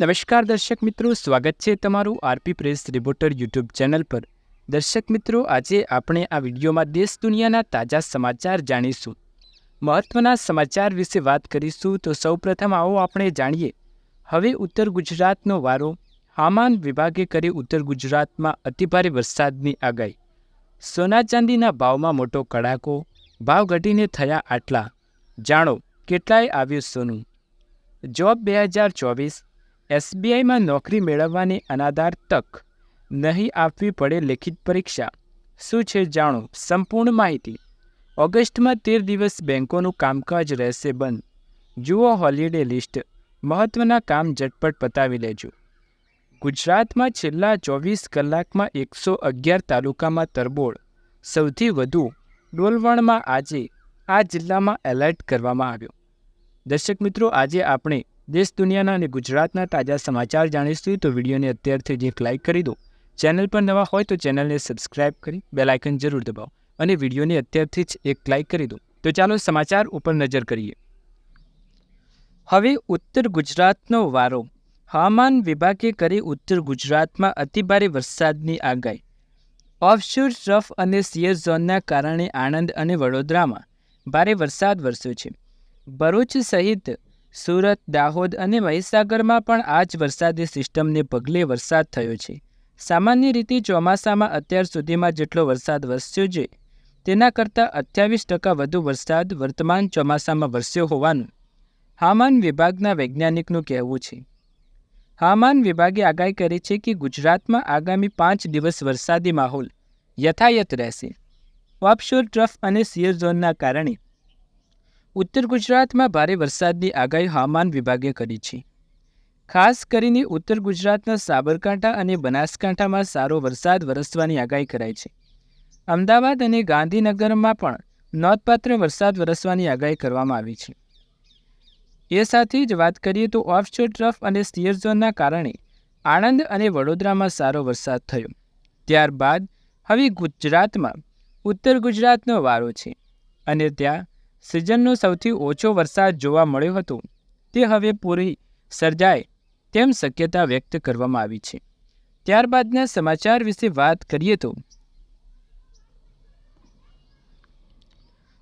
નમસ્કાર દર્શક મિત્રો, સ્વાગત છે તમારું RP press reporter YouTube channel પર. દર્શક મિત્રો, આજે આપણે આ વિડીયોમાં દેશ દુનિયાના તાજા સમાચાર જાણીશું. મહત્ત્વના સમાચાર વિશે વાત કરીશું તો સૌપ્રથમ આવો આપણે જાણીએ. હવે ઉત્તર ગુજરાતનો વારો. હવામાન વિભાગે કરી ઉત્તર ગુજરાતમાં અતિભારે વરસાદની આગાહી. સોના ચાંદીના ભાવમાં મોટો કડાકો. ભાવ ઘટીને થયા આટલા. જાણો કેટલાય આવ્યું સોનું? જોબ બે હજાર ચોવીસ. એસબીઆઈમાં નોકરી મેળવવાની અનાદાર તક નહીં આપવી પડે લેખિત પરીક્ષા. શું છે જાણો? સંપૂર્ણ માહિતી. ઓગસ્ટમાં તેર દિવસ બેંકોનું કામકાજ રહેશે બંધ. જુઓ હોલિડે લિસ્ટ. મહત્ત્વના કામ ઝટપટ પતાવી લેજો. ગુજરાતમાં છેલ્લા ચોવીસ કલાકમાં એકસો અગિયાર તાલુકામાં તરબોળ. સૌથી વધુ ડોલવણમાં આજે આ જિલ્લામાં એલર્ટ કરવામાં આવ્યો. દર્શક મિત્રો, આજે આપણે દેશ દુનિયાના અને ગુજરાતના તાજા સમાચાર જાણીશું તો વિડીયોને અત્યારથી જ એક લાઇક કરી દો. ચેનલ પર નવા હોય તો ચેનલને સબસ્ક્રાઇબ કરી બેલાઇકન જરૂર દબાવો અને વિડીયોને અત્યારથી જ એક લાઇક કરી દો. તો ચાલો સમાચાર ઉપર નજર કરીએ. હવે ઉત્તર ગુજરાતનો વારો. હવામાન વિભાગે કરી ઉત્તર ગુજરાતમાં અતિભારે વરસાદની આગાહી. ઓફશોર રફ અને સિયર ઝોનના કારણે આણંદ અને વડોદરામાં ભારે વરસાદ વરસ્યો છે. ભરૂચ સહિત સુરત, દાહોદ અને મહીસાગરમાં પણ આ જ વરસાદી સિસ્ટમને પગલે વરસાદ થયો છે. સામાન્ય રીતે ચોમાસામાં અત્યાર સુધીમાં જેટલો વરસાદ વરસ્યો છે, તેના કરતાં અઠ્યાવીસ ટકા વધુ વરસાદ વર્તમાન ચોમાસામાં વરસ્યો હોવાનું હવામાન વિભાગના વૈજ્ઞાનિકનું કહેવું છે. હવામાન વિભાગે આગાહી કરી છે કે ગુજરાતમાં આગામી પાંચ દિવસ વરસાદી માહોલ યથાયત રહેશે. ઓફશોર ટ્રફ અને સિયર ઝોનના કારણે ઉત્તર ગુજરાતમાં ભારે વરસાદની આગાહી હવામાન વિભાગે કરી છે. ખાસ કરીને ઉત્તર ગુજરાતના સાબરકાંઠા અને બનાસકાંઠામાં સારો વરસાદ વરસવાની આગાહી કરાઈ છે. અમદાવાદ અને ગાંધીનગરમાં પણ નોંધપાત્ર વરસાદ વરસવાની આગાહી કરવામાં આવી છે. એ સાથે જ વાત કરીએ તો ઓફશોર ટ્રફ અને સ્ટીયર ઝોનના કારણે આણંદ અને વડોદરામાં સારો વરસાદ થયો. ત્યારબાદ હવે ગુજરાતમાં ઉત્તર ગુજરાતનો વારો છે અને ત્યાં સિઝનનો સૌથી ઓછો વરસાદ જોવા મળ્યો હતો. તે હવે પૂરી સર્જાય તેમ શક્યતા વ્યક્ત કરવામાં આવી છે. ત્યારબાદના સમાચાર વિશે વાત કરીએ તો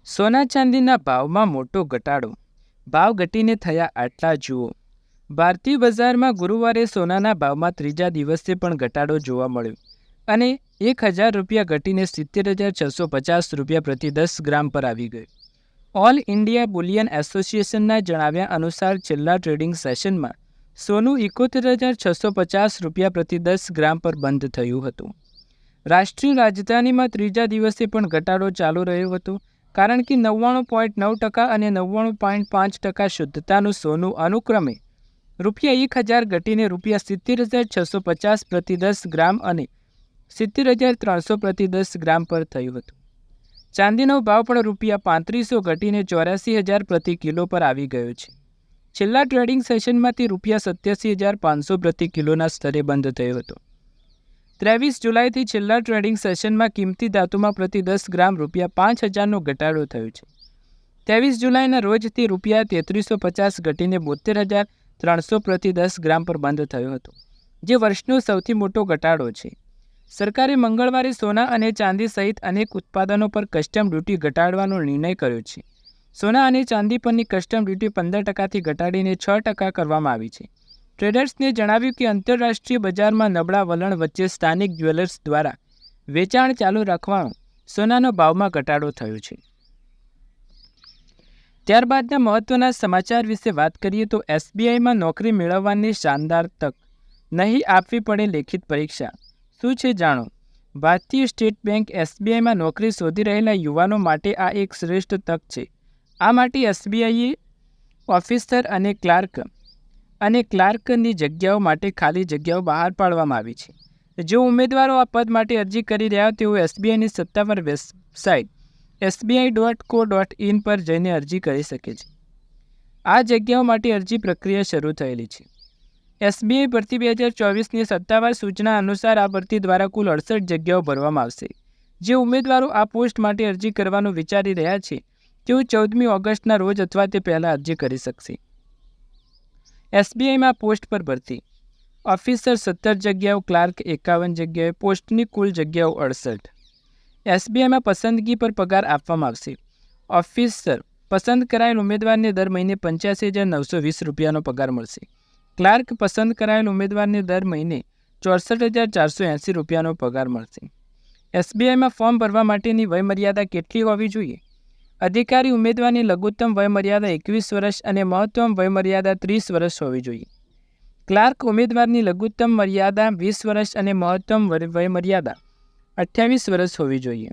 સોના ચાંદીના ભાવમાં મોટો ઘટાડો. ભાવ ઘટીને થયા આટલા જુઓ. ભારતીય બજારમાં ગુરુવારે સોનાના ભાવમાં ત્રીજા દિવસે પણ ઘટાડો જોવા મળ્યો અને એક હજાર રૂપિયા ઘટીને સિત્તેર હજાર છસો પચાસ રૂપિયા પ્રતિ દસ ગ્રામ પર આવી ગયો. ઓલ ઇન્ડિયા બુલિયન એસોસિએશનના જણાવ્યા અનુસાર છેલ્લા ટ્રેડિંગ સેશનમાં સોનું એકોતેર હજાર છસો પચાસ રૂપિયા પ્રતિ દસ ગ્રામ પર બંધ થયું હતું. રાષ્ટ્રીય રાજધાનીમાં ત્રીજા દિવસે પણ ઘટાડો ચાલુ રહ્યો હતો, કારણ કે નવ્વાણું પોઈન્ટ નવ ટકા અને નવ્વાણું પોઈન્ટ પાંચ ટકા શુદ્ધતાનું સોનું અનુક્રમે રૂપિયા એક હજાર ઘટીને રૂપિયા સિત્તેર હજાર છસો પચાસ પ્રતિ દસ ગ્રામ અને સિત્તેર હજાર ત્રણસો પ્રતિ દસ ગ્રામ પર થયું હતું. ચાંદીનો ભાવ પણ રૂપિયા પાંત્રીસો ઘટીને ચોર્યાસી હજાર પ્રતિ કિલો પર આવી ગયો છે. છેલ્લા ટ્રેડિંગ સેશનમાંથી રૂપિયા સત્યાસી હજાર પાંચસો પ્રતિ કિલોના સ્તરે બંધ થયો હતો. ત્રેવીસ જુલાઈથી છેલ્લા ટ્રેડિંગ સેશનમાં કિંમતી ધાતુમાં પ્રતિ દસ ગ્રામ રૂપિયા પાંચ હજારનો ઘટાડો થયો છે. ત્રેવીસ જુલાઈના રોજથી રૂપિયા તેત્રીસો પચાસ ઘટીને બોતેર હજાર ત્રણસો પ્રતિ દસ ગ્રામ પર બંધ થયો હતો, જે વર્ષનો સૌથી મોટો ઘટાડો છે. સરકારે મંગળવારે સોના અને ચાંદી સહિત અનેક ઉત્પાદનો પર કસ્ટમ ડ્યુટી ઘટાડવાનો નિર્ણય કર્યો છે. સોના અને ચાંદી પરની કસ્ટમ ડ્યુટી પંદર ટકાથી ઘટાડીને છ ટકા કરવામાં આવી છે. ટ્રેડર્સને જણાવ્યું કે આંતરરાષ્ટ્રીય બજારમાં નબળા વલણ વચ્ચે સ્થાનિક જ્વેલર્સ દ્વારા વેચાણ ચાલુ રાખવાનો સોનાનો ભાવમાં ઘટાડો થયો છે. ત્યારબાદના મહત્વના સમાચાર વિશે વાત કરીએ તો એસબીઆઈમાં નોકરી મેળવવાની શાનદાર તક નહીં આપવી પડે લેખિત પરીક્ષા. શું છે જાણો. ભારતીય સ્ટેટ બેંક એસબીઆઈમાં નોકરી શોધી રહેલા યુવાનો માટે આ એક શ્રેષ્ઠ તક છે. આ માટે એસબીઆઈએ ઓફિસર અને ક્લાર્ક અને ક્લાર્કની જગ્યાઓ માટે ખાલી જગ્યાઓ બહાર પાડવામાં આવી છે. જો ઉમેદવારો આ પદ માટે અરજી કરી રહ્યા તેઓ એસબીઆઈની સત્તાવાર website SBI dot co dot in પર જઈને અરજી કરી શકે છે. આ જગ્યાઓ માટે અરજી પ્રક્રિયા શરૂ થયેલી છે. એસબીઆઈ ભરતી બે હજાર ચોવીસની સત્તાવાર સૂચના અનુસાર આ ભરતી દ્વારા કુલ અડસઠ જગ્યાઓ ભરવામાં આવશે. જે ઉમેદવારો આ પોસ્ટ માટે અરજી કરવાનું વિચારી રહ્યા છે, તેઓ ચૌદમી ઓગસ્ટના રોજ અથવા તે પહેલાં અરજી કરી શકશે. એસબીઆઈમાં પોસ્ટ પર ભરતી. ઓફિસર સત્તર જગ્યાઓ, ક્લાર્ક એકાવન જગ્યાએ પોસ્ટની કુલ જગ્યાઓ અડસઠ. એસબીઆઈમાં પસંદગી પર પગાર આપવામાં આવશે. ઓફિસર પસંદ કરાયેલ ઉમેદવારને દર મહિને પંચ્યાસી હજાર નવસો વીસ રૂપિયાનો પગાર મળશે. ક્લાર્ક પસંદ કરાયેલ ઉમેદવારને દર મહિને ચોસઠ હજાર ચારસો એંસી રૂપિયાનો પગાર મળશે. એસબીઆઈમાં ફોર્મ ભરવા માટેની વયમર્યાદા કેટલી હોવી જોઈએ? અધિકારી ઉમેદવારની લઘુત્તમ વયમર્યાદા એકવીસ વર્ષ અને મહત્તમ વયમર્યાદા ત્રીસ વર્ષ હોવી જોઈએ. ક્લાર્ક ઉમેદવારની લઘુત્તમ મર્યાદા વીસ વર્ષ અને મહત્તમ વયમર્યાદા અઠ્યાવીસ વર્ષ હોવી જોઈએ.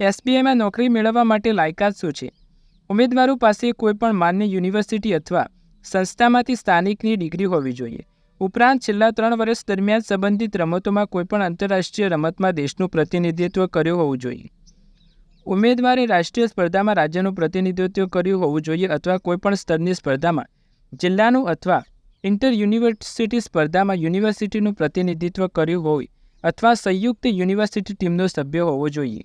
એસબીઆઈમાં નોકરી મેળવવા માટે લાયકાત શું છે? ઉમેદવારો પાસે કોઈપણ માન્ય યુનિવર્સિટી અથવા સંસ્થામાંથી સ્થાનિકની ડિગ્રી હોવી જોઈએ. ઉપરાંત છેલ્લા ત્રણ વર્ષ દરમિયાન સંબંધિત રમતોમાં કોઈપણ આંતરરાષ્ટ્રીય રમતમાં દેશનું પ્રતિનિધિત્વ કર્યું હોવું જોઈએ. ઉમેદવારે રાષ્ટ્રીય સ્પર્ધામાં રાજ્યનું પ્રતિનિધિત્વ કર્યું હોવું જોઈએ અથવા કોઈપણ સ્તરની સ્પર્ધામાં, જિલ્લાનું અથવા ઇન્ટર યુનિવર્સિટી સ્પર્ધામાં યુનિવર્સિટીનું પ્રતિનિધિત્વ કર્યું હોય અથવા સંયુક્ત યુનિવર્સિટી ટીમનો સભ્ય હોવો જોઈએ.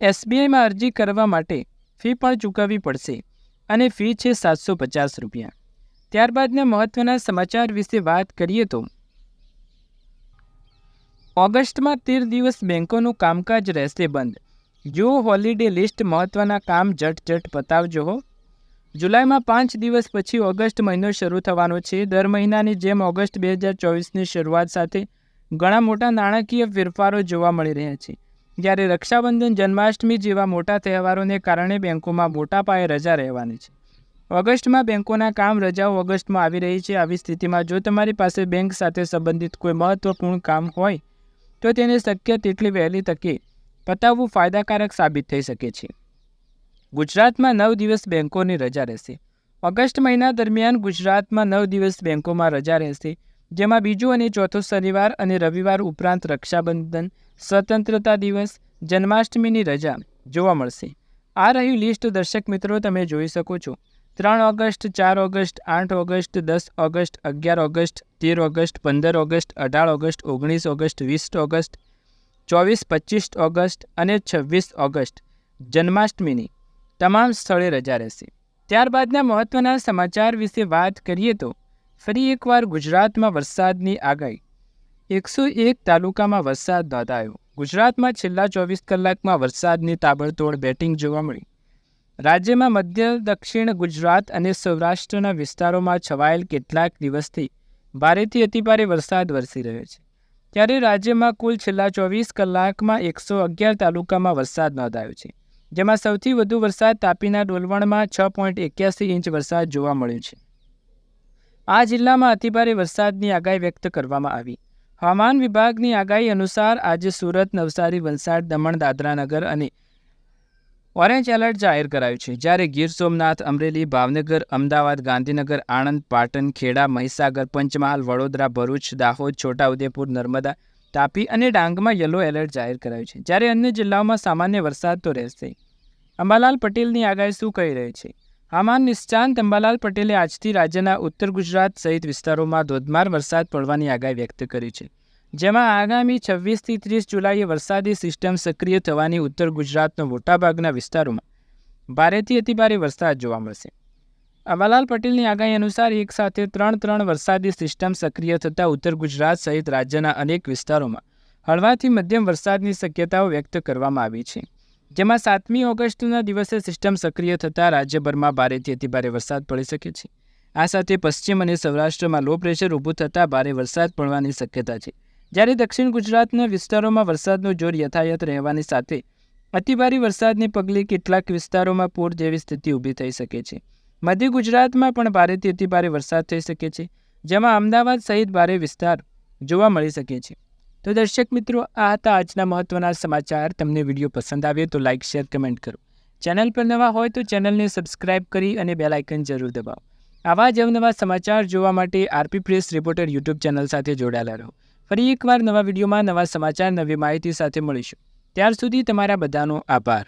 એસબીઆઈમાં અરજી કરવા માટે ફી પણ ચૂકવવી પડશે. અને ફી છે સાતસો પચાસ રૂપિયા. ત્યારબાદના મહત્ત્વના સમાચાર વિશે વાત કરીએ તો, ઓગસ્ટમાં તેર દિવસ બેંકોનું કામકાજ રહેશે બંધ. જો હોલિડે લિસ્ટ મહત્ત્વના કામ ઝટઝટ પતાવજો હો. જુલાઈમાં પાંચ દિવસ પછી ઓગસ્ટ મહિનો શરૂ થવાનો છે. દર મહિનાની જેમ ઓગસ્ટ બે હજાર ચોવીસની શરૂઆત સાથે ઘણા મોટા નાણાકીય ફેરફારો જોવા મળી રહ્યા છે. જ્યારે રક્ષાબંધન જન્માષ્ટમી જેવા મોટા તહેવારોને કારણે બેંકોમાં મોટા પાયે રજા રહેવાની છે. ઓગસ્ટમાં બેંકોના કામ રજાઓ ઓગસ્ટમાં આવી રહી છે. આવી સ્થિતિમાં જો તમારી પાસે બેંક સાથે સંબંધિત કોઈ મહત્ત્વપૂર્ણ કામ હોય, તો તેને શક્ય તેટલી વહેલી તકે પતાવવું ફાયદાકારક સાબિત થઈ શકે છે. ગુજરાતમાં નવ દિવસ બેંકોની રજા રહેશે. ઓગસ્ટ મહિના દરમિયાન ગુજરાતમાં નવ દિવસ બેંકોમાં રજા રહેશે, જેમાં બીજો અને ચોથો શનિવાર અને રવિવાર ઉપરાંત રક્ષાબંધન સ્વતંત્રતા દિવસ, જન્માષ્ટમીની રજા જોવા મળશે. આ રહ્યું લિસ્ટ દર્શક મિત્રો તમે જોઈ શકો છો. ત્રણ ઓગસ્ટ, ચાર ઓગસ્ટ, આઠ ઓગસ્ટ, દસ ઓગસ્ટ, અગિયાર ઓગસ્ટ, તેર ઓગસ્ટ, પંદર ઓગસ્ટ, અઢાર ઓગસ્ટ, ઓગણીસ ઓગસ્ટ, વીસ ઓગસ્ટ, ચોવીસ, પચીસ ઓગસ્ટ અને છવ્વીસ ઓગસ્ટ જન્માષ્ટમીની તમામ સ્થળે રજા રહેશે. ત્યારબાદના મહત્ત્વના સમાચાર વિશે વાત કરીએ તો ફરી એકવાર ગુજરાતમાં વરસાદની આગાહી. એકસો એક તાલુકામાં વરસાદ નોંધાયો. ગુજરાતમાં છેલ્લા ચોવીસ કલાકમાં વરસાદની તાબડતોડ બેટિંગ જોવા મળી. રાજ્યમાં મધ્ય, દક્ષિણ ગુજરાત અને સૌરાષ્ટ્રના વિસ્તારોમાં છવાયેલ કેટલાક દિવસથી ભારેથી અતિભારે વરસાદ વરસી રહ્યો છે. ત્યારે રાજ્યમાં કુલ છેલ્લા ચોવીસ કલાકમાં એકસો અગિયાર તાલુકામાં વરસાદ નોંધાયો છે, જેમાં સૌથી વધુ વરસાદ તાપીના ડોલવણમાં છ પોઈન્ટ એક્યાસી ઇંચ વરસાદ જોવા મળ્યો છે. આ જિલ્લામાં અતિભારે વરસાદની આગાહી વ્યક્ત કરવામાં આવી. હવામાન વિભાગની આગાહી અનુસાર આજે સુરત, નવસારી, વલસાડ, દમણ, દાદરાનગર અને ઓરેન્જ એલર્ટ જાહેર કરાયું છે. જ્યારે ગીર સોમનાથ, અમરેલી, ભાવનગર, અમદાવાદ, ગાંધીનગર, આણંદ, પાટણ, ખેડા, મહીસાગર, પંચમહાલ, વડોદરા, ભરૂચ, દાહોદ, છોટાઉદેપુર, નર્મદા, તાપી અને ડાંગમાં યલો એલર્ટ જાહેર કરાયું છે. જ્યારે અન્ય જિલ્લાઓમાં સામાન્ય વરસાદ તો રહેશે. અંબાલાલ પટેલની આગાહી શું કહી રહી છે? હવામાન નિષ્ણાંત અંબાલાલ પટેલે આજથી રાજ્યના ઉત્તર ગુજરાત સહિત વિસ્તારોમાં ધોધમાર વરસાદ પડવાની આગાહી વ્યક્ત કરી છે. જેમાં આગામી છવ્વીસથી ત્રીસ જુલાઈએ વરસાદી સિસ્ટમ સક્રિય થવાની ઉત્તર ગુજરાતના મોટાભાગના વિસ્તારોમાં ભારેથી અતિભારે વરસાદ જોવા મળશે. અંબાલાલ પટેલની આગાહી અનુસાર એક સાથે ત્રણ ત્રણ વરસાદી સિસ્ટમ સક્રિય થતાં ઉત્તર ગુજરાત સહિત રાજ્યના અનેક વિસ્તારોમાં હળવાથી મધ્યમ વરસાદની શક્યતાઓ વ્યક્ત કરવામાં આવી છે. જેમાં સાતમી ઓગસ્ટના દિવસે સિસ્ટમ સક્રિય થતાં રાજ્યભરમાં ભારેથી અતિભારે વરસાદ પડી શકે છે. આ સાથે પશ્ચિમ અને સૌરાષ્ટ્રમાં લો પ્રેશર ઊભું થતાં ભારે વરસાદ પડવાની શક્યતા છે. જ્યારે દક્ષિણ ગુજરાતના વિસ્તારોમાં વરસાદનું જોર યથાયથ રહેવાની સાથે અતિભારી વરસાદને પગલે કેટલાક વિસ્તારોમાં પૂર જેવી સ્થિતિ ઊભી થઈ શકે છે. મધ્ય ગુજરાતમાં પણ ભારેથી અતિભારે વરસાદ થઈ શકે છે, જેમાં અમદાવાદ સહિત ભારે વિસ્તાર જોવા મળી શકે છે. તો દર્શક મિત્રો, આ હતા આજના મહત્ત્વના સમાચાર. તમને વીડિયો પસંદ આવે તો લાઇક શેર, કમેન્ટ કરો. ચેનલ પર નવા હોય તો ચેનલને સબસ્ક્રાઇબ કરી અને બે લાઇકન જરૂર દબાવો. આવા જ અવનવા સમાચાર જોવા માટે RP press reporter YouTube channel સાથે જોડાયેલા રહો. ફરી એકવાર નવા વિડીયોમાં નવા સમાચાર, નવી માહિતી સાથે મળીશું. ત્યાર સુધી તમારા બધાનો આભાર.